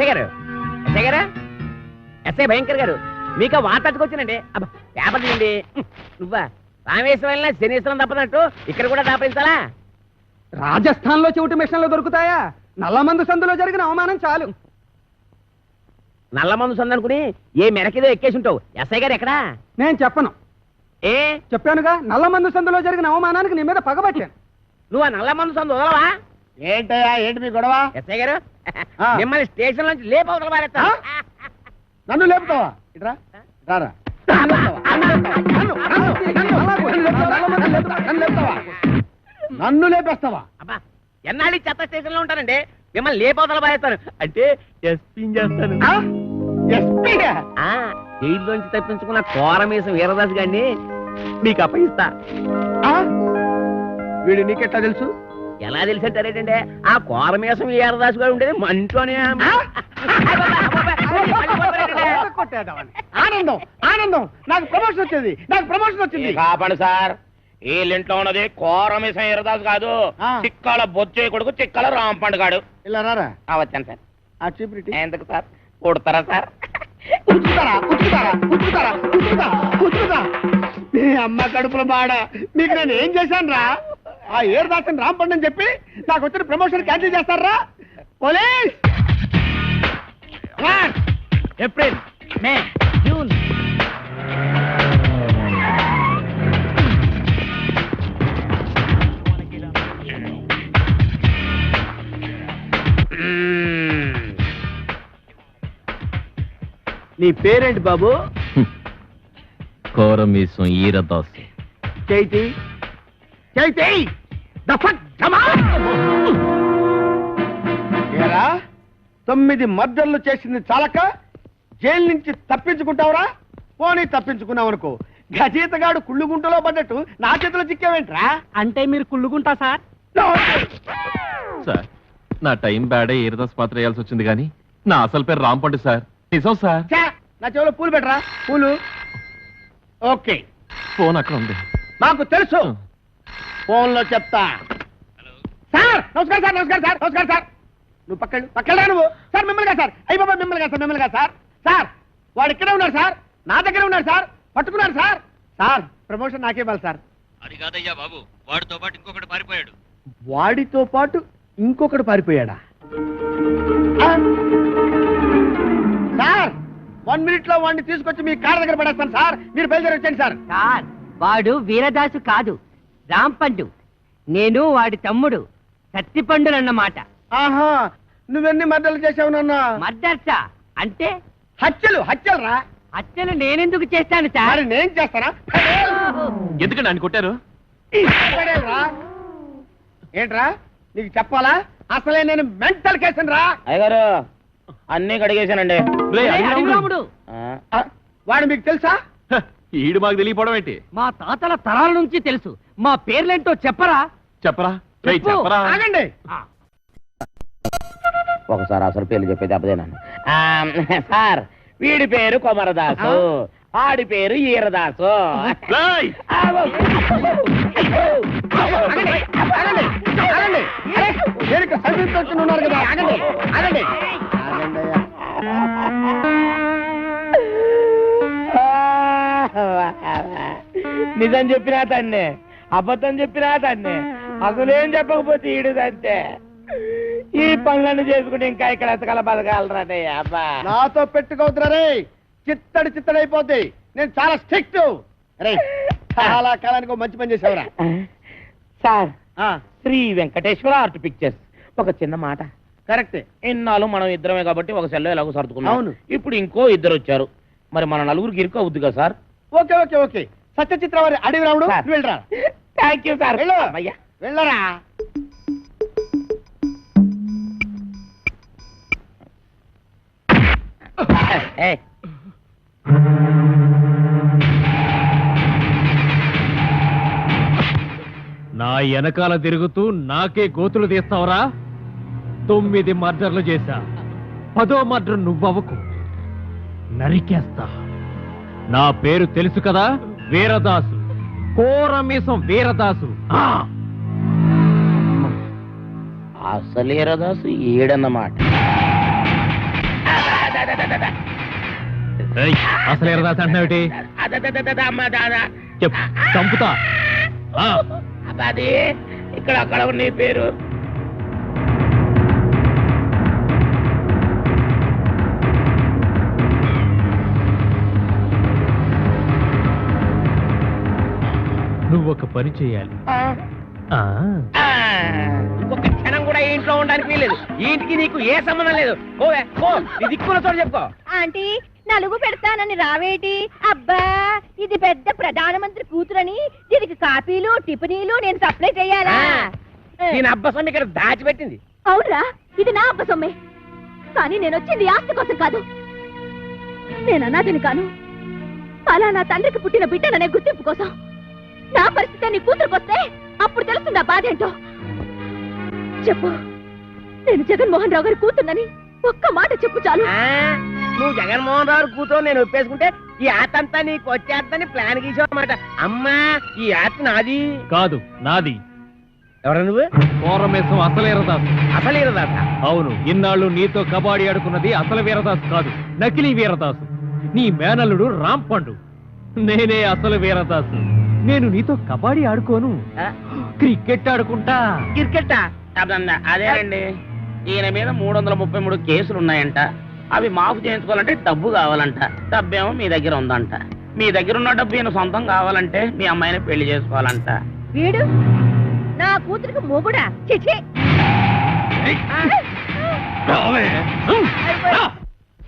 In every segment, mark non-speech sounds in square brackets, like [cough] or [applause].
SI గారు? SI గారు? SI Bhayankar గారు మీకు అట్టుకొచ్చానండి అబ్బా పేపర్ తీయండి. నువ్వా? రామేశ్వరం శనీశ్వరం తప్పనట్టు ఇక్కడ కూడా దాపరించాలా? రాజస్థాన్లో చెవిటి మిషన్లు దొరుకుతాయా? నల్లమందు సందులో జరిగిన అవమానం చాలు. నల్ల మందు సందనుకుని ఏ మెరకేదో ఎక్కేసి ఉంటావు. ఎస్ఐ గారు ఎక్కడా? నేను చెప్పను. ఏ? చెప్పానుగా నల్లమందు సందులో జరిగిన అవమానానికి నీ మీద పగబట్టాను నువ్వు ఆ నల్ల మందు సందు వదలవా? ఏంటయ్యా ఏంటి మీ గొడవ ఎస్ఐ గారు ఆ. మిమ్మల్ని స్టేషన్ నుంచి లేపవతల పారేస్తా? నన్ను లేపుతావా ఇట్రా రారా నన్ను లేపుతావా? నన్ను, నన్ను, నన్ను, నన్ను లేపుతావా? నన్ను లేపుతావా? నన్ను లేపేస్తావా అబ్బా ఎన్నాళ్ళు ఈ చెత్త స్టేషన్లో ఉంటానండి మిమ్మల్ని లేపవతల పారేస్తాను అంటే ఎస్పీ చేస్తాను ఆ? ఎస్పీ ఆ జైల్లోంచి తప్పించుకున్న కోరమేసం వీరదాస్ గారిని మీకు అప్పగిస్తా వీడు నీకెట్లా తెలుసు ఎలా తెలిసంటారేటంటే ఆ కోరమేసం వీరదాస్ గారు ఉండేది మా ఇంట్లోనే ఆనందం ఆనందం. నాకు ప్రమోషన్ వచ్చింది నాకు ప్రమోషన్ వచ్చింది. కాపాడు సార్ వీళ్ళింట్లో ఉన్నది కోరమిసం ఇరదాసు కాదు ఆ. చిక్కాల బొచ్చే కొడుకు చిక్కాల రాంపండు గాడు. ఇలా రారా? ఆ, వచ్చాను సార్. ఆ చీపురిటి ఎందుకు సార్? కొడతారా సార్? ఉతుకుతారా ఉతుకుతారా ఉతుకుతారా ఉతుకుతా ఉతుకుతా మీ అమ్మ కడుపుల బాడ మీకు నేను ఏం చేశాను రా ఆ ఏరు దాసన్ రాంపండి అని చెప్పి నాకు వచ్చిన ప్రమోషన్ క్యాన్సిల్ చేస్తారా? పోలీస్! April May June. నీ పేరేంటి బాబు? కోరమీసం ఈరదాసు. చైతి? చైతి! ఏరా? తొమ్మిది మర్డర్లు చేసింది చాలక? జైలు నుంచి తప్పించుకుంటావురా? పోనీ తప్పించుకున్నావు అనుకో గజీతగాడు కుళ్ళుగుంటలో పడ్డట్టు నా చేతిలో చిక్కావేంట్రా? అంటే మీరు కుళ్ళుకుంటా సార్? సార్ నా టైం బ్యాడే ఈరదాస్ పాత్ర వేయాల్సి వచ్చింది కానీ నా అసలు పేరు రాంపండు సార్. నిజం సార్? ఛే, నా చెవిలో పూలు పెట్టరా? పూలు? ఓకే. ఫోన్ అక్కడ ఉంది. నాకు తెలుసు. ఫోన్లో చెప్తా సార్ నమస్కారం సార్ నమస్కారం సార్ నమస్కారం సార్. నువ్వు పక్కడు పక్కడా నువ్వు? సార్ మిమ్మల్ని కాదు సార్. అయ్యి బాబా మిమ్మల్ని కాదు సార్ మిమ్మల్ని కాదు సార్. సార్ వాడు ఇక్కడే ఉన్నారు సార్. నా దగ్గర ఉన్నారు సార్. పట్టుకున్నారు సార్. సార్ ప్రమోషన్ నాకే ఇవ్వాలి సార్. అది కాదయ్యా బాబు. వాడితో పాటు ఇంకొకటి పారిపోయాడు. వాడితో పాటు ఇంకొకడు పారిపోయాడా? ఆ? సార్ వన్ మినిట్లో వాడిని తీసుకొచ్చి మీ కార్ దగ్గర పడేస్తాను సార్. మీరు బయలుదేరి వచ్చేయండి సార్. సార్ వాడు వీరదాసు కాదు. రాంపండు. నేను వాడి తమ్ముడు. సత్తిపండులన్నమాట. ఆహా నువ్వెన్ని మర్డర్లు చేసావు నాన్న? మర్దర్సా అంటే? హత్యలు హత్యలు రా హత్యలు నేనెందుకు చేస్తాను మరి సార్ నేను చేస్తానా? ఎందుకండి ఆయన కొట్టారు? ఏంట్రా? నీకు చెప్పాలా? అసలే నేను మెంటల్ కేసును రా. అయ్యగారు అన్ని కడిగేశానండి. అడిగిరాముడు, ఆ, వాడు మీకు తెలుసా? హ, ఈడు మాకు తెలియపోవడం ఏంటి? మా తాతల తరాల నుంచి తెలుసు. మా పేర్లేంటో చెప్పరా? చెప్పరా? చెప్పు. చెప్పరా? ఆగండి. ఒకసారి అసలు పేర్లు చెప్పేది అప్పదేనాను ఆ, సార్ వీడి పేరు కొమరదాసు ఆడి పేరు ఈరదాసు. రేయ్, ఆగండి. ఆగండి. ఆగండి. అరే, నేను ఇక్కడ సర్వీస్ పెట్టుకుని ఉన్నారు కదా? ఆగండి. ఆగండి. ఆగండి అయ్యా. నిజం చెప్పినా తన్నే. అబద్ధం చెప్పినా తన్నే అసలేం చెప్పకపోతే ఈడుదంతే ఈ పనులను చేసుకుంటే ఇంకా ఇక్కడ ఎతకల బతకాలరానే అబ్బా. నాతో పెట్టుకోవద్దురా చిత్తడి చిత్తడైపోద్ది. నేను చాలా స్ట్రిక్ట్. రే చాలా కాలానికి ఒక మంచి పని చేసావురా. సార్ ఆ, శ్రీ వెంకటేశ్వర ఆర్ట్ పిక్చర్స్. ఒక చిన్న మాట. కరెక్టే. ఇన్నాళ్ళు మనం ఇద్దరమే కాబట్టి ఒక సెల్లో ఎలాగో సర్దుకున్నాం. అవును. ఇప్పుడు ఇంకో ఇద్దరు వచ్చారు. మరి మన నలుగురికి ఇరుకు అవుద్ది కదా sir? Okay okay okay. Satya చిత్రవారి అడవి రాముడు. నువ్వు వెళ్ళరా? థ్యాంక్ యూ సార్ వెళ్ళు. వెళ్ళరా? నా వెనకాల తిరుగుతూ నాకే గోతులు తీస్తావరా? తొమ్మిది మర్డర్లు చేశా. పదో మర్డర్ నువ్వవకు నరికేస్తా. నా పేరు తెలుసు కదా? వీరదాసు. కోరమీసం వీరదాసు. ఆ! అసలు ఈరదాసు ఏడన్నమాట ఏయ్, అసలు ఎరదాస్ అంటున్నావుటి చెప్పు చంపుతా. ఇక్కడ అక్కడ నీ పేరు. ఒక పని చేయాలి. ఆ, ఆ, ఇంకొక క్షణం కూడా ఈ ఇంట్లో ఉండడానికి వీలేదు ఈ ఇంటికి నీకు ఏ సంబంధం లేదు. పోవే పో. నీ దిక్కున్న చోటు చెప్పుకో. ఆంటీ నలుగు పెడతానని రావేటి? అబ్బా ఇది పెద్ద ప్రధానమంత్రి కూతురని దీనికి కాపీలు టిఫినీలు నేను సప్లై చేయాలా? దీని అబ్బసం ఇక్కడ దాచిపెట్టింది. అవునరా ఇది నా అబ్బ సొమ్మే. కానీ నేను వచ్చింది ఆస్తి కోసం కాదు. నేను అనాథని కాను. అలా నా తండ్రికి పుట్టిన బిడ్డననే గుర్తింపు కోసం. నా పరిస్థితి నీ కూతురుకొస్తే అప్పుడు తెలుస్తుందా బాధ ఏంటో? చెప్పు. నేను జగన్మోహన్ రావు గారి కూతున్నని ఒక్క మాట చెప్పు చాలు. ఆ, నువ్వు జగన్మోహన్ రావు కూతురు నేను ఒప్పేసుకుంటే ఈ ఆట అంతా నీకు వచ్చేద్దని ప్లాన్ గీసావన్నమాట అమ్మా ఈ ఆట నాది. కాదు నాది. ఎవరు నువ్వు? కోరమేసం అసలు ఎరదాస్ అసలు ఇరదాస అవును ఇన్నాళ్ళు నీతో కబాడీ ఆడుకున్నది అసలు వీరదాస్ కాదు నకిలీ వీరదాసు. నీ మేనల్లుడు రాంపండు. నేనే అసలు వీరదాసు. నేను నీతో కబాడీ ఆడుకోను. క్రికెట్ ఆడుకుంటా. క్రికెట్? అదన్న అదేనండి ఈయన మీద మూడు వందల ముప్పై మూడు కేసులు ఉన్నాయంట అవి మాఫ్ చేయించుకోవాలంటే డబ్బు కావాలంట. డబ్బేమో మీ దగ్గర ఉందంట. మీ దగ్గర ఉన్న డబ్బు ఈయన సొంతం కావాలంటే మీ అమ్మాయిని పెళ్ళి చేసుకోవాలంట. వీడు? నా కూతురికి మొగుడా? చిచి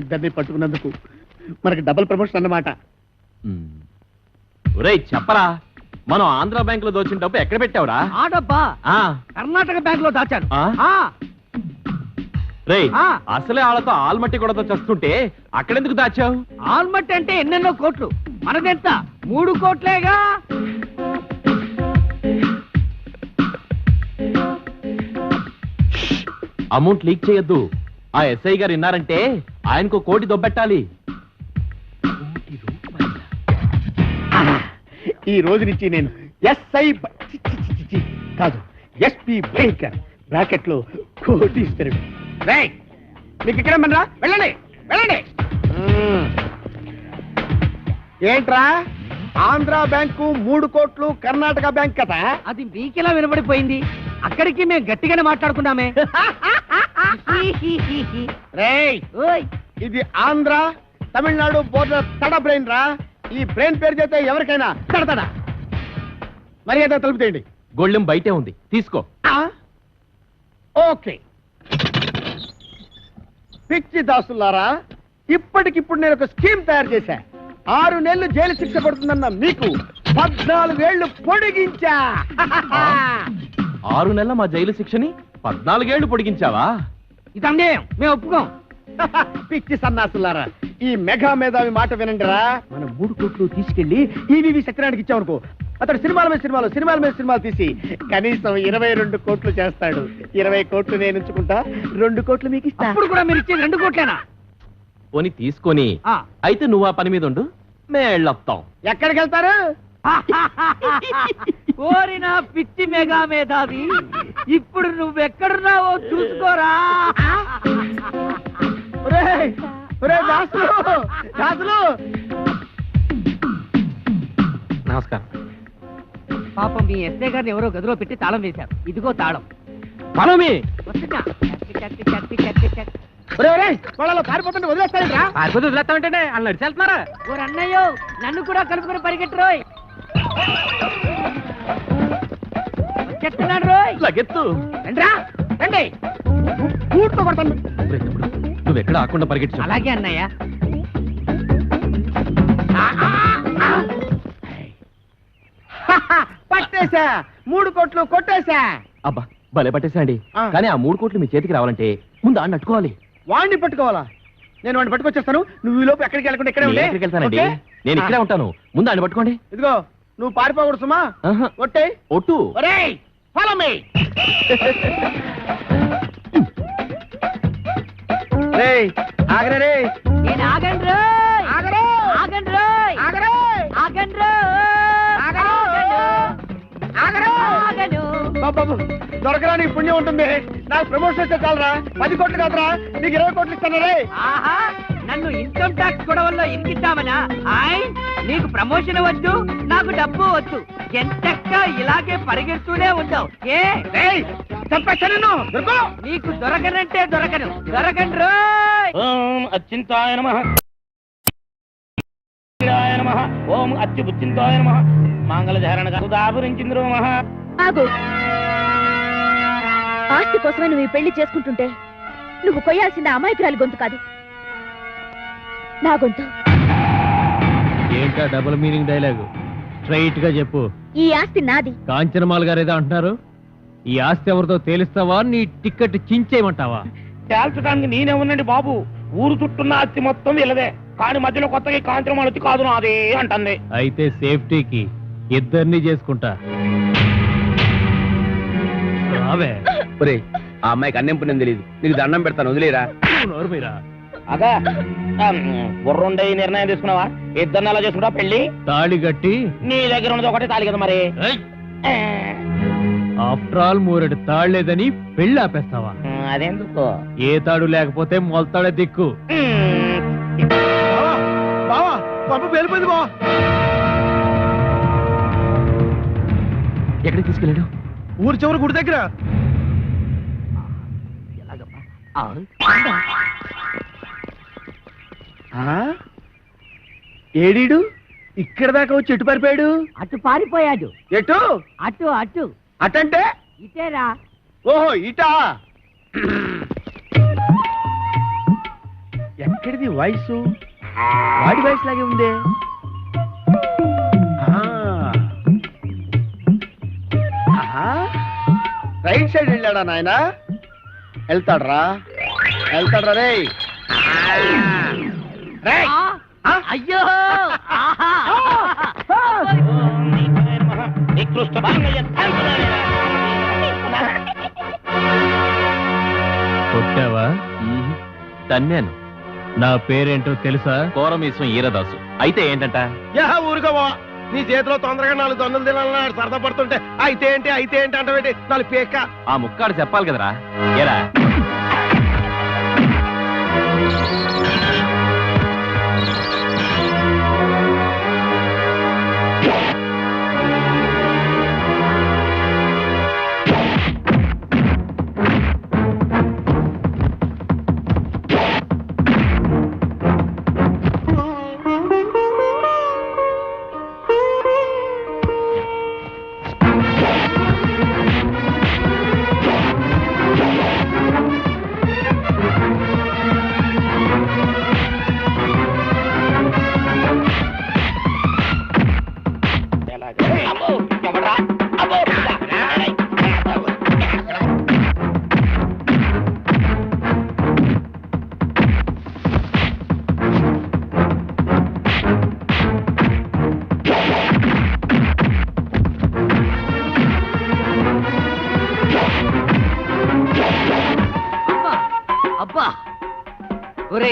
ఇద్దరిని పట్టుకున్నందుకు మనకి డబుల్ ప్రమోషన్ అన్నమాట. ఒరేయ్ చెప్పరా. మనం ఆంధ్ర బ్యాంక్లో దోచిన డబ్బు ఎక్కడ పెట్టావురా? ఆ డబ్బా ఆ, కర్ణాటక బ్యాంక్లో దాచాను. ఆ? ఆ, రేయ్ ఆ. అసలే వాళ్ళతో ఆల్మట్టి కూడా చస్తుంటే అక్కడెందుకు దాచావు? ఆల్మట్ అంటే ఎన్నెన్నో కోట్లు. మనదెంత? మూడు కోట్లేగా? అమౌంట్ లీక్ చేయొద్దు. ఆ ఎస్ఐ గారు విన్నారంటే ఆయనకు కోటి దొబ్బెట్టాలి. ఈ రోజు నుంచి నేను ఎస్ఐ. కాదు ఎస్పి భయంకర్ బ్రాకెట్లో కోటీశ్వరుడు. రేయ్ మీకు ఇక్కడ మనరా వెళ్ళండి వెళ్ళండి. ఏంట్రా? ఆంధ్ర బ్యాంకు మూడు కోట్లు కర్ణాటక బ్యాంక్ కదా? అది మీకెలా వినబడిపోయింది? అక్కడికి మేము గట్టిగానే మాట్లాడుకున్నామే. రేయ్ ఇది ఆంధ్ర తమిళనాడు బోర్డర్ తడ బ్రెయిన్ రా ఈ బ్రెయిన్ పేరు చేస్తే ఎవరికైనా తడతడా? మరి ఏదో తలుపుతేయండి గొళ్ళెం బయటే ఉంది. తీసుకో? ఓకే. పిచ్చి దాసులారా ఇప్పటికిప్పుడు నేను ఒక స్కీమ్ తయారు చేశా. ఆరు నెలలు జైలు శిక్ష పడుతుందన్న మీకు పద్నాలుగేళ్ళు పొడిగించా. ఆరు నెలల మా జైలు శిక్షని పద్నాలుగేళ్ళు పొడిగించావా? ఇది మేము ఒప్పుకోం. [laughs] పిచ్చి సన్నాసులారా ఈ మెగా మేధావి మాట వినండిరా. మనం మూడు కోట్లు తీసుకెళ్ళి ఈవీవి సత్యనారాయణకి ఇచ్చామనుకో అతడు సినిమాల మీద సినిమాలు సినిమాల మీద సినిమాలు తీసి కనీసం ఇరవై రెండు కోట్లు చేస్తాడు. ఇరవై కోట్లు నేను ఉంచుకుంటా రెండు కోట్లు మీకు ఇస్తా. అప్పుడు కూడా మీరు ఇచ్చేది రెండు కోట్లేనా? పోని తీసుకొని ఆ. అయితే నువ్వు ఆ పని మీద ఉండు మేళ్ళొత్తాం. ఎక్కడికి వెళ్తారు? [laughs] ఓరి నా పిచ్చి మెగా మేధావి ఇప్పుడు నువ్వెక్కడున్నావో చూసుకోరా. [laughs] నమస్కారం. పాపం మీ ఎస్ఐ గారిని ఎవరో గదిలో పెట్టి తాళం వేశారు. ఇదిగో తాళం. వస్తున్నా. వాళ్ళలో పారిపోతుంటే వదిలేస్తామంటే వాళ్ళు ఓ అన్నయ్యో నన్ను కూడా కలుపుకొని పరిగెట్టురోయ్ చెప్తున్నాడు రోయ్. లగెత్తు. రండిరా రండి. పూర్తో కొడతాను తమ్ముడు, నువ్వెక్కడ ఆకుండా పరిగెట్టు అలాగే అన్నయ్య. పట్టేశా మూడు కోట్లు కొట్టేశా. అబ్బా భలే పట్టేసండి ఆ. కానీ ఆ మూడు కోట్లు మీ చేతికి రావాలంటే ముందు ఆడిని అట్టుకోవాలి వాడిని పట్టుకోవాలా? నేను వాడిని పట్టుకొచ్చేస్తాను. నువ్వు ఈ లోపు ఎక్కడికి వెళ్ళకుండా ఇక్కడే నేను ఉండే ఎక్కడికి వెళ్తానండి? ఓకే? నేను ఇక్కడే ఆ, ఉంటాను. ముందు ఆడిని పట్టుకోండి. ఇదిగో నువ్వు పారిపోకూడదు సుమా. ఆహా. ఒట్టే ఒట్టు. ఒరేయ్ ఫాలో మీ ఆగరే రే నేను ఆగండి రోయ్. ఆగరే. ఆగండి రోయ్. ఆగరే. ఆగండి రోయ్. ఆగరు. ఆగరు. ఆగండి దొరకను బాబు దొరకరా నీకు పుణ్యం ఉంటుంది. నాకు ప్రమోషన్ వస్తే చాలరా. పది కోట్లు కాదురా. నీకు ఇరవై కోట్లు ఇస్తాను రే. ఆహా నన్ను ఇన్కమ్ ట్యాక్స్ గొడవల్లో ఇరికిద్దామనా? ఆయ్ నీకు ప్రమోషన్ వద్దు నాకు డబ్బు వద్దు. ఎంతక్క ఇలాగే పరిగెడుతూనే ఉంటావు ఏ? చంపేస్తాను దొరుకు. నీకు దొరకనంటే దొరకను. ఓం అచ్చింతాయ నమ. నమ. ఓం అచ్యుబుచ్చింతాయ నమ. మంగళధారణ మహ ఆగు. ఆస్తి కోసమే నువ్వు ఈ పెళ్ళి చేసుకుంటుంటే నువ్వు కొయ్యాల్సింది అమాయకురాలి గొంతు కాదు. నా గొంతు. ఏంటా డబుల్ మీనింగ్ డైలాగు స్ట్రైట్గా చెప్పు. ఈ ఆస్తి నాది. కాంచనమాల గారు ఏదో అంటున్నారు? ఈ ఆస్తి ఎవరితో తేలిస్తావా? నీ టికెట్ చించేయమంటావా? తేల్చడానికి నేనే ఉన్నాండి బాబు. ఊరు చుట్టున్న అత్తి మొత్తం వీళ్ళదే. కానీ మధ్యలో కొత్తగా కాంచనం వచ్చి కాదు నాదే అంటుంది. అయితే సేఫ్టీకి ఇద్దరిని చేసుకుంటా. రావే. ఒరే ఆ అమ్మాయికి అన్నం పుణ్యం తెలియదు నీకు దండం పెడతాను వదిలేరా? నువ్వు నోరు మీరా? బుర్రుండే ఈ నిర్ణయం తీసుకున్నావా? ఇద్దరిని అలా చేసుకుంటా పెళ్ళి తాళి కట్టి నీ దగ్గర ఉన్నది ఒకటే తాలి కదా మరి. ఆఫ్టర్ ఆల్ మూరెడు తాళ్ళేదని పెళ్ళి ఆపేస్తావా? అదెందుకు? ఏ తాడు లేకపోతే మొలతాడే దిక్కు. బావా పంపు వెళ్ళిపోయింది బావా. ఎక్కడికి తీసుకెళ్ళాడు? ఊరు చివరి గుడి దగ్గర? ఏడీడు? ఇక్కడ దాకా వచ్చి ఎటు పారిపోయాడు? అటు పారిపోయాడు. ఎటు? అటు అటు. అటంటే? ఇటేరా. ఓహో ఇటా? ఎక్కడిది వాయిస్? వాడి వాయిస్ లాగే ఉందే. రైట్ సైడ్ వెళ్ళాడా నాయన? వెళ్తాడ్రా. వెళ్తాడ్రా రే? అయ్యో! కొట్టావా? తన్నాను. నా పేరేంటో తెలుసా? కోరమీశ్వం ఈరదాసు. అయితే ఏంటంట? యా ఊరుకోవా నీ చేతిలో తొందరగా నాలుగు దొందలు తినాలని సరదా పడుతుంటే అయితే ఏంటి అయితే ఏంటి అంటే నాలుగు పేక ఆ ముక్కాడు చెప్పాలి కదరా. ఏరా?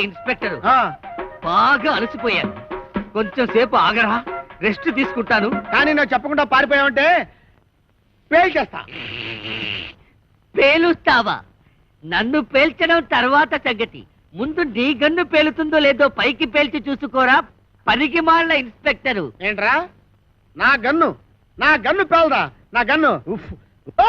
ఇన్స్పెక్టర్. బాగా అలసిపోయాను కొంచెం సేపు ఆగరా రెస్ట్ తీసుకుంటాను. కానీ నువ్వు చెప్పకుండా పారిపోయావంటే పేల్ చేస్తా పేలుస్తావా? నన్ను పేల్చడం తర్వాత సంగతి. ముందు నీ గన్ను పేలుతుందో లేదో పైకి పేల్చి చూసుకోరా పనికి మాలిన ఇన్స్పెక్టరు. ఏంట్రా? నా గన్ను నా గన్ను పేలదా నా గన్ను. ఉఫ్. ఆ!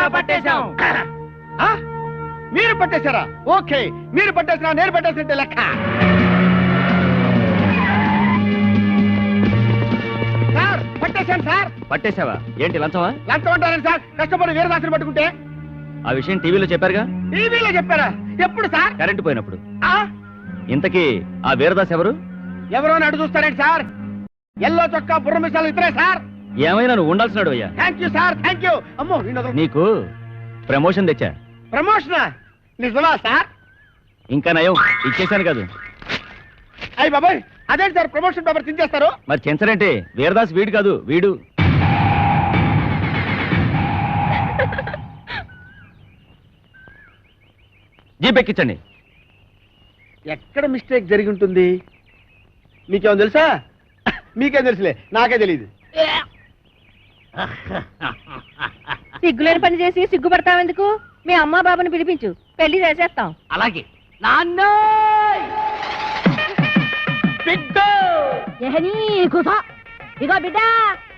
కూడా పట్టేశాం. ఆ? మీరు పట్టేశారా? ఓకే మీరు పట్టేసినా నేను పట్టేసినట్టే లెక్క. సార్ పట్టేశాను సార్. పట్టేశావా? ఏంటి లంచమా? లంచం అంటారండి సార్? కష్టపడి వీరదాసుని పట్టుకుంటే. ఆ విషయం టీవీలో చెప్పారుగా? టీవీలో చెప్పారా? ఎప్పుడు సార్? కరెంటు పోయినప్పుడు. ఆ? ఇంతకీ ఆ వీరదాస్ ఎవరు? ఎవరో అని అడుగు చూస్తారండి సార్? ఎల్లో చొక్కా బుర్ర మిసాలు ఇతరే సార్. ఏమైనా నువ్వు ఉండాల్సినాడు అయ్యా. Thank you sir thank you అమ్మో నిన్న నీకు ప్రమోషన్ తెచ్చా. ప్రమోషన్? నిజమా సార్ ఇంకా నయం. ఇచ్చేసాను కాదు. అయ్యి బాబాయ్ అదేంటి సార్ ప్రమోషన్ పేపర్ తించేస్తారు మరి చెంచరంటే? వీరదాస్ వీడు కాదు వీడు. జీప్ ఎక్కించండి ఎక్కడ మిస్టేక్ జరిగి ఉంటుంది? మీకేమో తెలుసా? మీకేం తెలుసులే? నాకే తెలియదు సిగ్గులేని పని చేసి సిగ్గుపడతావెందుకు మీ అమ్మా బాబుని పిలిపించు. పెళ్ళి చేసేస్తాం. అలాగే. నాన్న! ఎహనీ కుసా. ఇగో బిడ్డ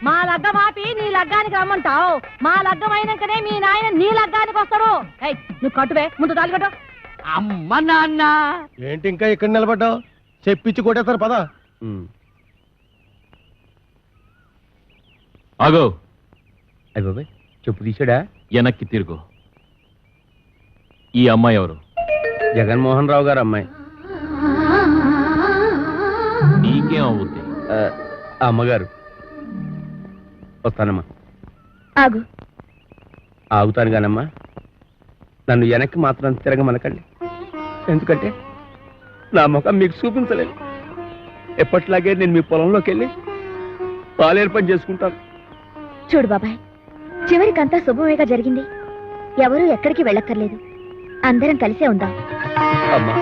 మా లగ్గం ఆపి నీ లగ్గానికి రమ్మంటావు. మా లగ్గం అయినాకనే మీ నాయన నీ లగ్గానికి వస్తాడు. నువ్వు కట్టువే ముందు తాలి కట్టు. అమ్మ నాన్న! ఏంటి ఇంకా ఇక్కడ నిలబడ్డావు? చెప్పించి కొట్టేస్తారు పదా. ఆగో. అయ్యి బాబాయ్ చెప్పు తీసాడా వెనక్కి తిరుగు. ఈ అమ్మాయి ఎవరు? జగన్మోహన్ రావు గారు అమ్మాయి. నీకేం అవుద్ది? ఆ, ఆ అమ్మగారు. వస్తానమ్మా. ఆగు. ఆగుతాను కానమ్మా నన్ను వెనక్కి మాత్రం తిరగమనకండి. ఎందుకంటే నా ముఖం మీకు చూపించలేదు. ఎప్పట్లాగే నేను మీ పొలంలోకి వెళ్ళి పాలేరు పని చేసుకుంటాను. చూడు బాబాయ్ చివరికంతా శుభమేగా జరిగింది. ఎవరూ ఎక్కడికి వెళ్ళక్కర్లేదు. అందరం కలిసే ఉందాం. అమ్మా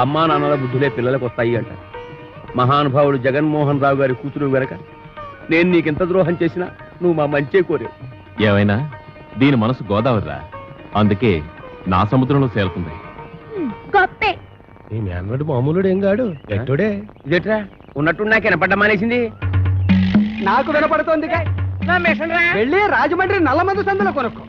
అమ్మా నాన్నల బుద్ధులే పిల్లలకు వస్తాయి అంట. మహానుభావుడు జగన్మోహన్ రావు గారి కూతురు వెనక నేను నీకెంత ద్రోహం చేసినా నువ్వు మా మంచే కోరావు. ఏమైనా? దీని మనసు గోదావరిరా. అందుకే నా సముద్రంలో చేరుతుంది గొప్పే. మామూలుడు ఏం కాడు ఎట్టుడే? ఇదేట్రా? ఉన్నట్టు నాకు వినపడ్డ మానేసింది. నాకు వినపడుతోంది వెళ్ళి రాజమండ్రి నల్లమందు సందులో కొనుక్కో.